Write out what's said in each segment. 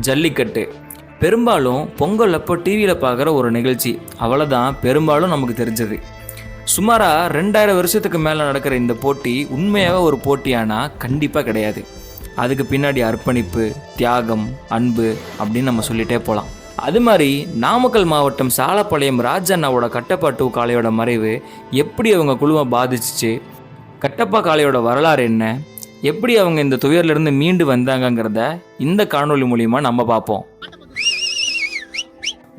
ஜல்லிக்கட்டு. பெரும்பாலும் பொங்கல் அப்போ டிவியில் பார்க்குற ஒரு நிகழ்ச்சி. அவ்வளோதான் பெரும்பாலும் நமக்கு தெரிஞ்சது. சுமாராக ரெண்டாயிரம் வருஷத்துக்கு மேலே நடக்கிற இந்த போட்டி உண்மையாகவே ஒரு போட்டியானா கண்டிப்பாக கிடையாது. அதுக்கு பின்னாடி அர்ப்பணிப்பு தியாகம் அன்பு அப்படின்னு நம்ம சொல்லிட்டே போகலாம் அது மாதிரி நாமக்கல் மாவட்டம் சாலப்பாளையம் ராஜண்ணாவோட கட்டப்பா டூ காளையோட மறைவு எப்படி அவங்க குழுவை பாதிச்சிச்சு? கட்டப்பா காளையோட வரலாறு என்ன? எப்படி அவங்க இந்த துயர்லேருந்து மீண்டு வந்தாங்கங்கிறத இந்த காணொளி மூலிமா நம்ம பார்ப்போம்.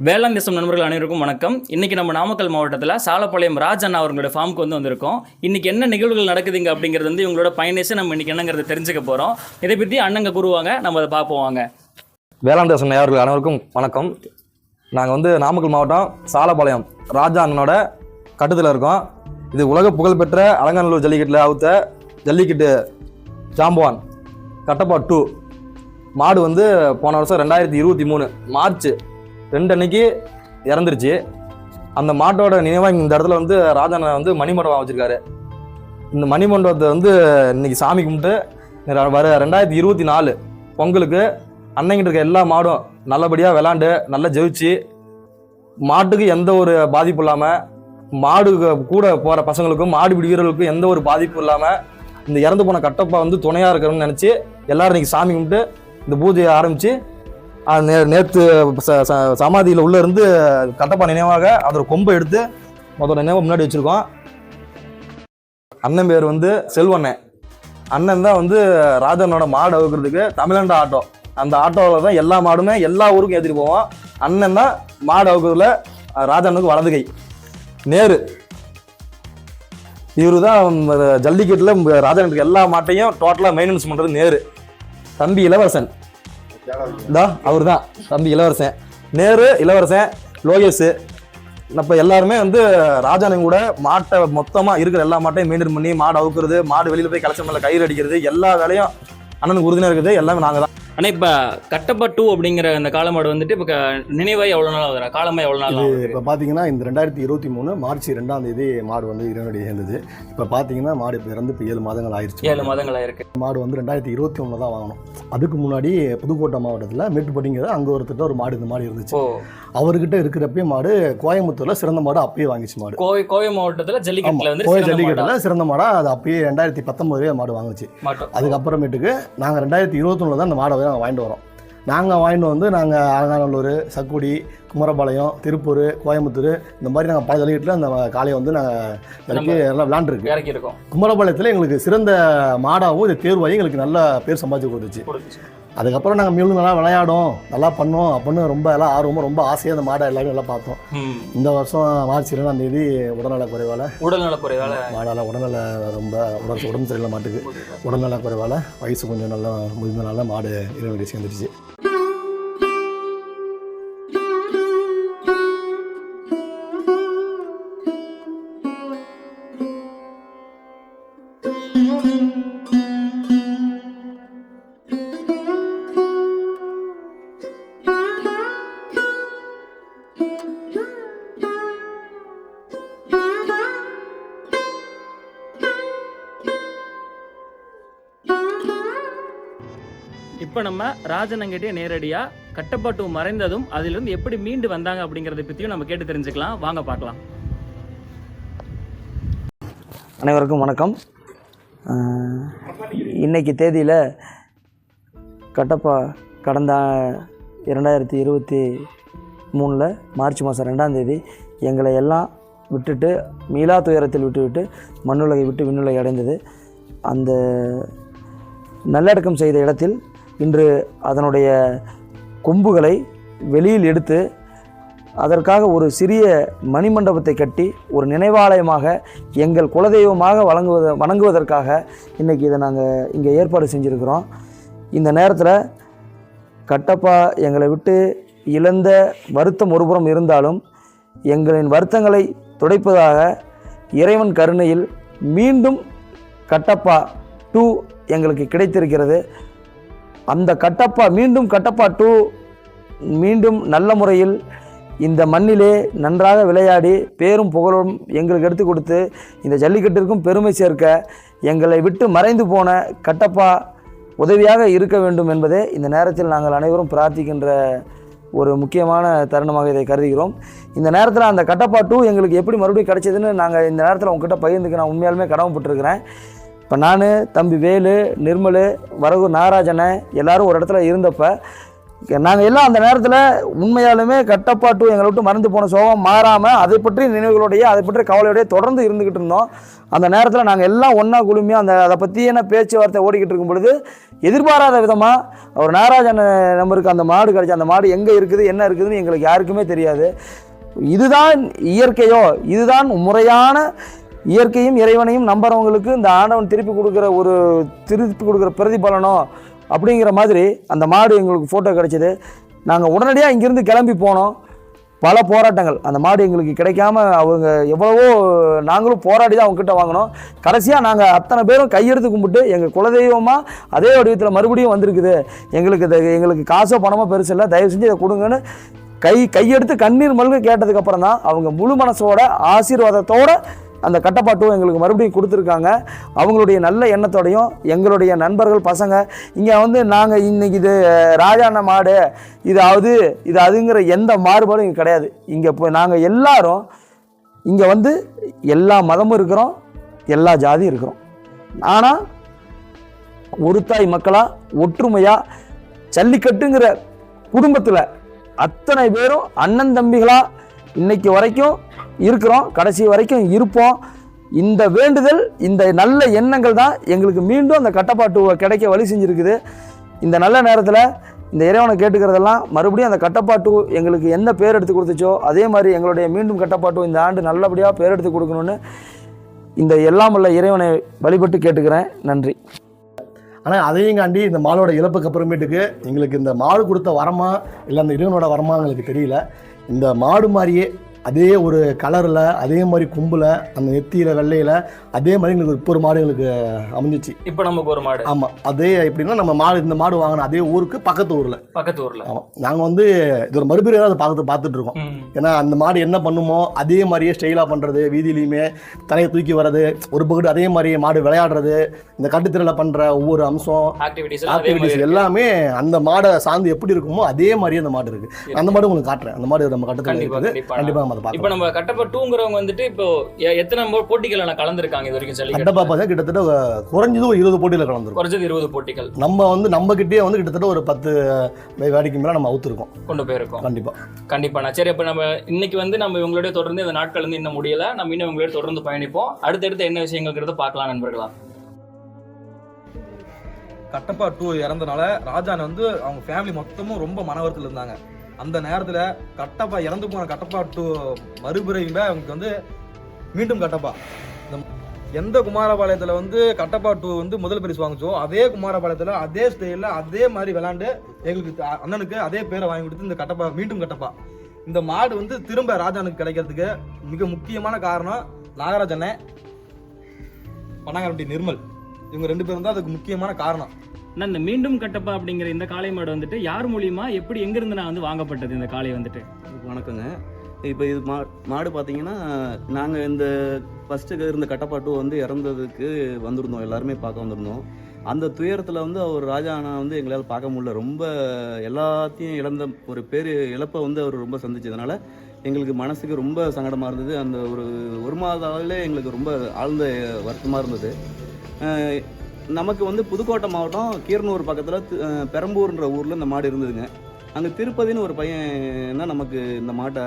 வேளாண் தேசம் நண்பர்கள் அனைவருக்கும் வணக்கம். இன்றைக்கி நம்ம நாமக்கல் மாவட்டத்தில் சாலப்பாளையம் ராஜ் அண்ணா அவர்களோட ஃபார்முக்கு வந்து வந்திருக்கோம். இன்றைக்கி என்ன நிகழ்வுகள் நடக்குதுங்க அப்படிங்கிறது வந்து இவங்களோட பயணிச்சு நம்ம இன்றைக்கி என்னங்கிறத தெரிஞ்சுக்க போகிறோம் இதை பற்றி அண்ணங்க கூறுவாங்க நம்ம அதை பார்ப்போம் வாங்க. வேளாண் தேசம் நேயர்கள் அனைவருக்கும் வணக்கம். நாங்கள் வந்து நாமக்கல் மாவட்டம் சாலப்பாளையம் ராஜா அண்ணனோட கட்டத்தில் இருக்கோம். இது உலக புகழ்பெற்ற அலங்காநல்லூர் ஜல்லிக்கட்டில் அவுத்த ஜல்லிக்கட்டு ஜாம்பவான். கட்டப்பா டூ மாடு வந்து போன வருஷம் ரெண்டாயிரத்தி இருபத்தி மூணு மார்ச் ரெண்டு அன்னைக்கு இறந்துருச்சு. அந்த மாட்டோட நினைவாக இந்த இடத்துல வந்து ராஜா வந்து மணிமண்டபம் வச்சுருக்காரு இந்த மணிமண்டபத்தை வந்து இன்னைக்கு சாமி கும்பிட்டு வர ரெண்டாயிரத்தி இருபத்தி நாலு பொங்கலுக்கு அன்னைங்கிட்ட இருக்க எல்லா மாடும் நல்லபடியாக விளாண்டு நல்லா ஜெயிச்சு மாட்டுக்கு எந்த ஒரு பாதிப்பும் இல்லாமல் மாடு கூட போகிற பசங்களுக்கும் மாடு பிடி வீரர்களுக்கும் எந்த ஒரு பாதிப்பும் இல்லாமல் இந்த இறந்து போன கட்டப்பா வந்து துணையாக இருக்கணும்னு நினச்சி எல்லோரும் இன்றைக்கி சாமி கும்பிட்டு இந்த பூஜையை ஆரம்பித்து நே நேற்று சமாதியில் உள்ளே இருந்து கட்டப்பா நினைவாக அதோட கொம்பை எடுத்து அதோட நினைவை முன்னாடி வச்சுருக்கோம். அண்ணன் பேர் வந்து செல்வண்ணன் அண்ணன் தான் வந்து ராஜனோட மாடு அவுக்கிறதுக்கு தமிழண்டா ஆட்டோ. அந்த ஆட்டோவில் தான் எல்லா மாடுமே எல்லா ஊருக்கும் ஏற்றிட்டு போவோம். அண்ணன் தான் மாடு அவுக்கிறதுல ராஜனுக்கு வலது கை. நேரு. இவரு தான் ஜல்லிக்கட்டில் ராஜனுக்கு எல்லா மாட்டையும் டோட்டலாக மெயின்டெனன்ஸ் பண்ணுறது நேரு. தம்பி இளவரசன். இதா அவர் தான் தம்பி இளவரசன். நேரு இளவரசன் லோகேஷ். நம்ம எல்லாருமே வந்து ராஜானு கூட மாட்டை மொத்தமாக இருக்கிற எல்லா மாட்டையும் மெயின்டைன் பண்ணி மாடு அவுக்குறது மாடு வெளியில் போய் கலெக்ஷன் கயிறு அடிக்கிறது எல்லா வேலையும் அண்ணனுக்கு உறுதுணையாக இருக்குது எல்லாமே நாங்கள் தான் ஆனால் இப்போ கட்டப்பா டூ அப்படிங்கிற அந்த காலமாடு வந்துட்டு இப்போ நினைவாய் எவ்வளோ நாள் ஆகுதுண்ணா காலமாக எவ்வளோ நாள் ஆகுது? இப்போ பார்த்தீங்கன்னா இந்த ரெண்டாயிரத்தி இருபத்தி மூணு மார்ச் ரெண்டாம் தேதி மாடு வந்து இறைவனுடைய சேர்ந்தது இப்போ பார்த்தீங்கன்னா மாடு இப்போ இறந்து இப்போ ஏழு மாதங்கள் ஆயிடுச்சு ஏழு மாதங்களாக இருக்கு மாடு வந்து ரெண்டாயிரத்தி இருபத்தி ஒன்று தான் வாங்கணும். அதுக்கு முன்னாடி புதுக்கோட்டை மாவட்டத்தில் மேட்டுப்பட்டிங்கிறது அங்கே ஒருத்தர் ஒரு மாடு இந்த மாடு இருந்துச்சு. அவர்கிட்ட இருக்கிறப்பயே மாடு கோயம்புத்தூரில் சிறந்த மாடு அப்பயே வாங்கிச்சு மாடு. கோவை கோவை மாவட்டத்தில் ஜல்லிக்கட்டில் வந்து மாடா? ஜல்லிக்கட்டில் சிறந்த மாடா அது அப்பயே ரெண்டாயிரத்தி பத்தொம்போதுலேயே மாடு வாங்குச்சு. அதுக்கப்புறமேட்டுக்கு நாங்கள் ரெண்டாயிரத்தி இருபத்தொன்னில் தான் அந்த மாடை நாங்கள் வாங்கிட்டு வரோம் நாங்கள் வாங்கிட்டு வந்து நாங்கள் அலங்காநல்லூர் சக்குடி குமரபாளையம் திருப்பூர் கோயம்புத்தூர் இந்த மாதிரி நாங்கள் பல ஜல்லிக்கட்டில் அந்த காளையை வந்து நாங்கள் இறக்கி எல்லாம் விளாண்டுருக்கு இறக்கி இருக்கோம் குமரபாளையத்தில் எங்களுக்கு சிறந்த மாடாகவும் இது தேர்வாகி எங்களுக்கு நல்ல பேர் சம்பாதிச்சு கொடுத்துச்சு. அதுக்கப்புறம் நாங்கள் மீண்டும் நல்லா விளையாடும் நல்லா பண்ணோம் அப்படின்னு ரொம்ப எல்லாம் ஆர்வமாக ரொம்ப ஆசையாக அந்த மாடை எல்லாரும் நல்லா பார்த்தோம். இந்த வருஷம் மார்ச் இரண்டாம் தேதி உடல்நல குறைவால். உடல்நல குறைவால? மாடால் உடல்நல ரொம்ப உடம்பு உடம்பு சரியில்லை மாட்டுக்கு. உடல்நல குறைவால். வயசு கொஞ்சம் நல்லா முதிர்ந்தனால மாடு இறைவனுடைய சேர்ந்துருச்சு. இப்போ நம்ம ராஜனங்கிட்டே நேரடியாக கட்டப்பாட்டு மறைந்ததும் அதிலிருந்து எப்படி மீண்டு வந்தாங்க அப்படிங்கிறத பற்றியும் நம்ம கேட்டு தெரிஞ்சுக்கலாம். வாங்க பார்க்கலாம். அனைவருக்கும் வணக்கம். இன்னைக்கு தேதியில் கட்டப்பா கடந்த இரண்டாயிரத்தி இருபத்தி மூணில் மார்ச் மாதம் ரெண்டாம் தேதி எங்களை எல்லாம் விட்டுட்டு மீளா துயரத்தில் விட்டுவிட்டு மண்ணுலகை விட்டு விண்ணுலகை அடைந்தது. அந்த நல்லடக்கம் செய்த இடத்தில் இன்று அதனுடைய கொம்புகளை வெளியில் எடுத்து அதற்காக ஒரு சிறிய மணிமண்டபத்தை கட்டி ஒரு நினைவாலயமாக எங்கள் குலதெய்வமாக வழங்குவத வணங்குவதற்காக இன்றைக்கி இதை நாங்கள் இங்கே ஏற்பாடு செஞ்சுருக்கிறோம். இந்த நேரத்தில் கட்டப்பா எங்களை விட்டு இழந்த வருத்தம் ஒருபுறம் இருந்தாலும் எங்களின் வருத்தங்களை துடைப்பதாக இறைவன் கருணையில் மீண்டும் கட்டப்பா டூ எங்களுக்கு கிடைத்திருக்கிறது. அந்த கட்டப்பா மீண்டும் கட்டப்பா டூ மீண்டும் நல்ல முறையில் இந்த மண்ணிலே நன்றாக விளையாடி பேரும் புகழும் எங்களுக்கு எடுத்து கொடுத்து இந்த ஜல்லிக்கட்டிற்கும் பெருமை சேர்க்க எங்களை விட்டு மறைந்து போன கட்டப்பா உதவியாக இருக்க வேண்டும் என்பதே இந்த நேரத்தில் நாங்கள் அனைவரும் பிரார்த்திக்கின்ற ஒரு முக்கியமான தருணமாக இதை கருதுகிறோம். இந்த நேரத்தில் அந்த கட்டப்பாட்டு எங்களுக்கு எப்படி மறுபடியும் கிடைச்சதுன்னு நாங்கள் இந்த நேரத்தில் உங்ககிட்ட பகிர்ந்துக்கு நான் உண்மையாலுமே கடமைப்பட்டிருக்கிறேன். இப்போ நான் தம்பி வேலு நிர்மலு வரகு நாகராஜனை எல்லாரும் ஒரு இடத்துல இருந்தப்போ நாங்கள் எல்லாம் அந்த நேரத்தில் உண்மையாலுமே கட்டப்பாட்டு எங்களை விட்டு மறந்து போன சோகம் மாறாமல் அதை பற்றி நினைவுகளோடைய அதை பற்றி கவலையோடய தொடர்ந்து இருந்துக்கிட்டு இருந்தோம். அந்த நேரத்தில் நாங்கள் எல்லாம் ஒன்றா குழுமையாக அந்த அதை பற்றியான பேச்சுவார்த்தை ஓடிக்கிட்டு இருக்கும் பொழுது எதிர்பாராத விதமாக ஒரு நாகராஜன் நம்பருக்கு அந்த மாடு கிடச்சி அந்த மாடு எங்கே இருக்குது என்ன இருக்குதுன்னு எங்களுக்கு யாருக்குமே தெரியாது. இதுதான் இயற்கையோ இதுதான் முறையான இயற்கையும் இறைவனையும் நம்புறவங்களுக்கு இந்த ஆண்டவன் திருப்பி கொடுக்குற ஒரு திருப்பி கொடுக்குற பிரதிபலனோ அப்படிங்கிற மாதிரி அந்த மாடு எங்களுக்கு ஃபோட்டோ கிடச்சிது. நாங்கள் உடனடியாக இங்கேருந்து கிளம்பி போனோம். பல போராட்டங்கள். அந்த மாடு எங்களுக்கு கிடைக்காம அவங்க எவ்வளவோ நாங்களும் போராடி தான் அவங்ககிட்ட வாங்கினோம். கடைசியாக நாங்கள் அத்தனை பேரும் கையெடுத்து கும்பிட்டு எங்கள் குலதெய்வமாக அதே வடிவத்தில் மறுபடியும் வந்திருக்குது. எங்களுக்கு இது எங்களுக்கு காசோ பணமோ பெருசு இல்லை. தயவு செஞ்சு இதை கொடுங்கன்னு கை கையெடுத்து கண்ணீர் மல்க கேட்டதுக்கப்புறம் தான் அவங்க முழு மனசோட ஆசீர்வாதத்தோடு அந்த கட்டப்பாட்டும் எங்களுக்கு மறுபடியும் கொடுத்துருக்காங்க. அவங்களுடைய நல்ல எண்ணத்தோடையும் எங்களுடைய நண்பர்கள் பசங்க இங்கே வந்து நாங்கள் இன்றைக்கி இது ராஜாண்ண மாடு இதாவது இது அதுங்கிற எந்த மாறுபாடும் இங்கே கிடையாது. இங்கே இப்போ நாங்கள் எல்லாரும் இங்கே வந்து எல்லா மதமும் இருக்கிறோம் எல்லா ஜாதியும் இருக்கிறோம். ஆனால் ஒரு தாய் மக்களாக ஒற்றுமையாக ஜல்லிக்கட்டுங்கிற குடும்பத்தில் அத்தனை பேரும் அண்ணன் தம்பிகளாக இன்னைக்கு வரைக்கும் இருக்கிறோம். கடைசி வரைக்கும் இருப்போம். இந்த வேண்டுதல் இந்த நல்ல எண்ணங்கள் தான் எங்களுக்கு மீண்டும் அந்த கட்டப்பாட்டு கிடைக்க வழி செஞ்சுருக்குது. இந்த நல்ல நேரத்தில் இந்த இறைவனை கேட்டுக்கிறதெல்லாம் மறுபடியும் அந்த கட்டப்பாட்டு எங்களுக்கு என்ன பேர் எடுத்து கொடுத்துச்சோ அதே மாதிரி எங்களுடைய மீண்டும் கட்டப்பாட்டு இந்த ஆண்டு நல்லபடியாக பேர் எடுத்து கொடுக்கணும்னு இந்த எல்லாம் உள்ள இறைவனை வழிபட்டு கேட்டுக்கிறேன். நன்றி. ஆனால் அதையும் காண்டி இந்த மாலோட இழப்புக்கு அப்புறமேட்டுக்கு எங்களுக்கு இந்த மாடு கொடுத்த வரமா இல்லை அந்த இறைவனோட வரமா எங்களுக்கு தெரியல. இந்த மாடு மாதிரியே அதே ஒரு கலரில் அதே மாதிரி கும்பில் அந்த நெத்தியில் வெள்ளையில் அதே மாதிரி எங்களுக்கு இப்போ ஒரு மாடு எங்களுக்கு அமைஞ்சிச்சு. இப்போ நமக்கு ஒரு மாடு. ஆமாம் அதே எப்படின்னா நம்ம மாடு இந்த மாடு வாங்கின அதே ஊருக்கு பக்கத்து ஊரில். பக்கத்து ஊர்ல. ஆமாம் நாங்கள் வந்து இது ஒரு மறுபடியும் அதை பார்த்து பார்த்துட்டு இருக்கோம். ஏன்னா அந்த மாடு என்ன பண்ணுமோ அதே மாதிரியே ஸ்டைலாக பண்ணுறது வீதியிலையுமே தலையை தூக்கி வர்றது ஒரு பக்கத்து அதே மாதிரியே மாடு விளையாடுறது இந்த கட்டுத்திரல பண்ணுற ஒவ்வொரு அம்சம் ஆக்டிவிட்டிஸ் எல்லாம் அந்த மாடை சார்ந்து எப்படி இருக்குமோ அதே மாதிரியே அந்த மாடு இருக்கு. அந்த மாடு உங்களுக்கு காட்டுறேன். அந்த மாடு நம்ம கண்டிப்பா இருக்குது. கண்டிப்பா கண்டிப்பாக நம்ம அதை இப்போ பார்க்கலாம் நம்ம கட்டப்ப டூங்கிறவங்க வந்துட்டு இப்போ எத்தனை மோ- போட்டிகள் நான் கலந்துருக்காங்க இது வரைக்கும் கட்டப்பா ஜல்லிக்கட்டு பார்த்தா கிட்டத்தட்ட குறைஞ்சது ஒரு இருபது போட்டியில் கலந்துருக்கும். குறைஞ்சது இருபது போட்டிகள். நம்ம வந்து நம்ம கிட்டே வந்து கிட்டத்தட்ட ஒரு பத்து வேடிக்கை மேலே நம்ம அவுத்துருக்கோம். கொண்டு போயிருக்கோம். கண்டிப்பாக கண்டிப்பாண்ணா சரி அப்போ நம்ம இன்னைக்கு வந்து நம்ம இவங்களோட தொடர்ந்து இந்த நாட்கள் வந்து இன்னும் முடியல. நம்ம இன்னும் இவங்களோட தொடர்ந்து பயணிப்போம். அடுத்தடுத்து என்ன விஷயங்கள்ங்கிறத பார்க்கலாம் நண்பர்களா? கட்டப்பா டூ இறந்தனால ராஜான் வந்து அவங்க ஃபேமிலி மொத்தமும் ரொம்ப மன வருத்தத்தில் இருந்தாங்க. அந்த நேரத்தில் கட்டப்பா இறந்து போன கட்டப்பா டூ மறுபிறவியில் அவங்களுக்கு வந்து மீண்டும் கட்டப்பா. இந்த எந்த குமாரபாளையத்தில் வந்து கட்டப்பா டூ வந்து முதல் பரிசு வாங்குச்சோ அதே குமாரபாளையத்தில் அதே ஸ்டைலில் அதே மாதிரி விளாண்டு எங்களுக்கு அண்ணனுக்கு அதே பேரை வாங்கி கொடுத்து இந்த கட்டப்பா மீண்டும் கட்டப்பா. இந்த மாடு வந்து திரும்ப ராஜானுக்கு கிடைக்கிறதுக்கு மிக முக்கியமான காரணம் நாகராஜனே பனங்கரண்டி நிர்மல். இவங்க ரெண்டு பேரும் தான் அதுக்கு முக்கியமான காரணம். அண்ணா இந்த மீண்டும் கட்டப்பா அப்படிங்கிற இந்த காளை மாடு வந்துட்டு யார் மூலியமா எப்படி எங்கிருந்து நான் வந்து வாங்கப்பட்டது இந்த காளை வந்துட்டு? வணக்கங்க. இப்போ இது மா மாடு பார்த்தீங்கன்னா நாங்கள் இந்த ஃபஸ்ட்டு இருந்த கட்டப்பாட்டு வந்து இறந்ததுக்கு வந்திருந்தோம். எல்லாருமே பார்க்க வந்திருந்தோம். அந்த துயரத்தில் வந்து அவர் ராஜா அண்ணா வந்து எங்களால் பார்க்க முடியல. ரொம்ப எல்லாத்தையும் இழந்த ஒரு பேர் இழப்பை வந்து அவர் ரொம்ப சந்திச்சதுனால எங்களுக்கு மனசுக்கு ரொம்ப சங்கடமாக இருந்தது. அந்த ஒரு ஒரு மாத அளவில் எங்களுக்கு ரொம்ப ஆழ்ந்த வருத்தமாக இருந்தது. நமக்கு வந்து புதுக்கோட்டை மாவட்டம் கீரனூர் பக்கத்தில் பெரம்பூர்ன்ற ஊரில் இந்த மாடு இருந்ததுங்க. அங்கே திருப்பதின்னு ஒரு பையன் நமக்கு இந்த மாட்டை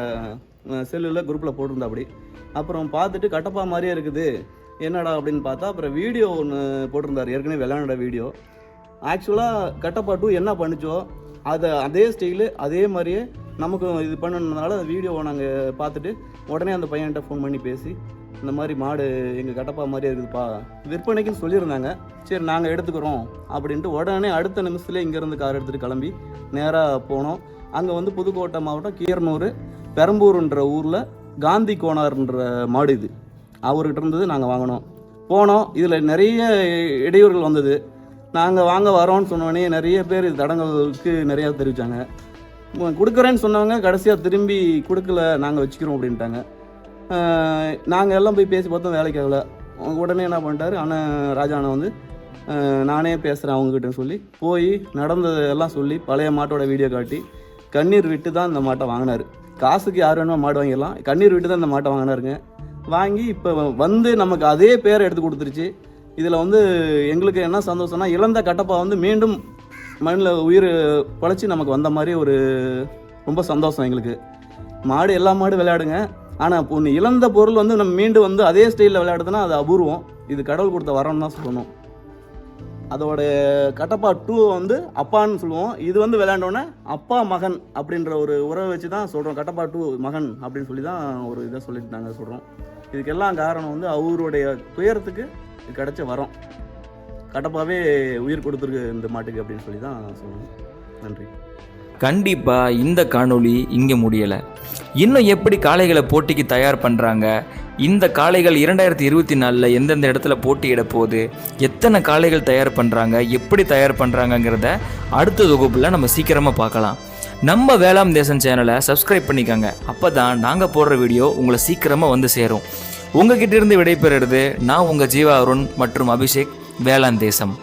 செல்லில் குரூப்பில் போட்டிருந்தாப்படி அப்புறம் பார்த்துட்டு கட்டப்பா மாதிரியே இருக்குது. என்னடா அப்படின்னு பார்த்தா அப்புறம் வீடியோ ஒன்று போட்டிருந்தார். ஏற்கனவே விளையாண்ட வீடியோ ஆக்சுவலாக கட்டப்பா டூ என்ன பண்ணுச்சோ அதை அதே ஸ்டைலு அதே மாதிரியே நமக்கு இது பண்ணணுனால அந்த வீடியோவை நாங்கள் பார்த்துட்டு உடனே அந்த பையன்கிட்ட ஃபோன் பண்ணி பேசி இந்த மாதிரி மாடு எங்கள் கட்டப்பா மாதிரியே இருக்குதுப்பா. விற்பனைக்குன்னு சொல்லியிருந்தாங்க. சரி நாங்கள் எடுத்துக்கிறோம் அப்படின்ட்டு உடனே அடுத்த நிமிஷத்துல இங்கேருந்து கார் எடுத்துகிட்டு கிளம்பி நேராக போனோம். அங்கே வந்து புதுக்கோட்டை மாவட்டம் கீரனூர் பெரம்பூர்ன்ற ஊரில் காந்தி கோனார்ன்ற மாடு இது. அவர்கிட்ட இருந்தது நாங்கள் வாங்கினோம். போனோம். இதில் நிறைய இடையூறுகள் வந்தது. நாங்கள் வாங்க வரோம்னு சொன்னோடனே நிறைய பேர் இது தடங்களுக்கு நிறையா தெரிவித்தாங்க கொடுக்குறேன்னு சொன்னவங்க கடைசியாக திரும்பி கொடுக்கல நாங்கள் வச்சுக்கிறோம் அப்படின்ட்டாங்க. நாங்கள் எல்லாம் போய் பேசி பார்த்தோம் வேலைக்கு ஆகல. உடனே என்ன பண்ணிட்டாரு அண்ணன் ராஜா அண்ணன் வந்து நானே பேசுகிறேன் அவங்ககிட்ட சொல்லி போய் நடந்ததெல்லாம் சொல்லி பழைய மாட்டோட வீடியோ காட்டி கண்ணீர் விட்டு தான் இந்த மாட்டை வாங்கினார். காசுக்கு யார் வேணுமோ மாடு வாங்கிடலாம். கண்ணீர் விட்டு தான் இந்த மாட்டை வாங்கினாருங்க. வாங்கி இப்போ வந்து நமக்கு அதே பேரை எடுத்து கொடுத்துருச்சு. இதில் வந்து எங்களுக்கு என்ன சந்தோஷம்னா இழந்த கட்டப்பா வந்து மீண்டும் மண்ணில் உயிர் பொழைச்சி நமக்கு வந்த மாதிரி ஒரு ரொம்ப சந்தோஷம் எங்களுக்கு. மாடு எல்லா மாடு விளையாடுங்க. ஆனால் இப்போ ஒன்று இழந்த பொருள் வந்து நம்ம மீண்டும் வந்து அதே ஸ்டைலில் விளையாடுதுன்னா அது அபூர்வம். இது கடவுள் கொடுத்த வரம்னு தான் சொல்லணும். அதோட கட்டப்பா டூ வந்து அப்பான்னு சொல்லுவோம். இது வந்து விளையாண்டோன்னே அப்பா மகன் அப்படின்ற ஒரு உறவை வச்சு தான் சொல்கிறோம் கட்டப்பா டூ மகன் அப்படின்னு சொல்லி தான் ஒரு இதை சொல்லிட்டு நாங்கள் சொல்கிறோம் இதுக்கெல்லாம் காரணம் வந்து அவருடைய துயரத்துக்கு கிடைச்ச வரம். கட்டப்பாவே உயிர் கொடுத்துருக்கு இந்த மாட்டுக்கு அப்படின்னு சொல்லி தான் சொல்லணும். நன்றி. கண்டிப்பாக இந்த காணொளி இங்கே முடியலை. இன்னும் எப்படி காளைகளை போட்டிக்கு தயார் பண்ணுறாங்க இந்த காளைகள் இரண்டாயிரத்தி இருபத்தி நாலில் எந்தெந்த இடத்துல போட்டியிட போகுது? எத்தனை காளைகள் தயார் பண்ணுறாங்க எப்படி தயார் பண்ணுறாங்கங்கிறத அடுத்த தொகுப்பில் நம்ம சீக்கிரமாக பார்க்கலாம். நம்ம வேளாண் தேசம் சேனலை சப்ஸ்கிரைப் பண்ணிக்கோங்க. அப்போ தான் நாங்கள் போடுற வீடியோ உங்களை சீக்கிரமாக வந்து சேரும். உங்ககிட்ட இருந்து விடைபெறுறது நான் உங்கள் ஜீவா அருண் மற்றும் அபிஷேக் வேளாண் தேசம்.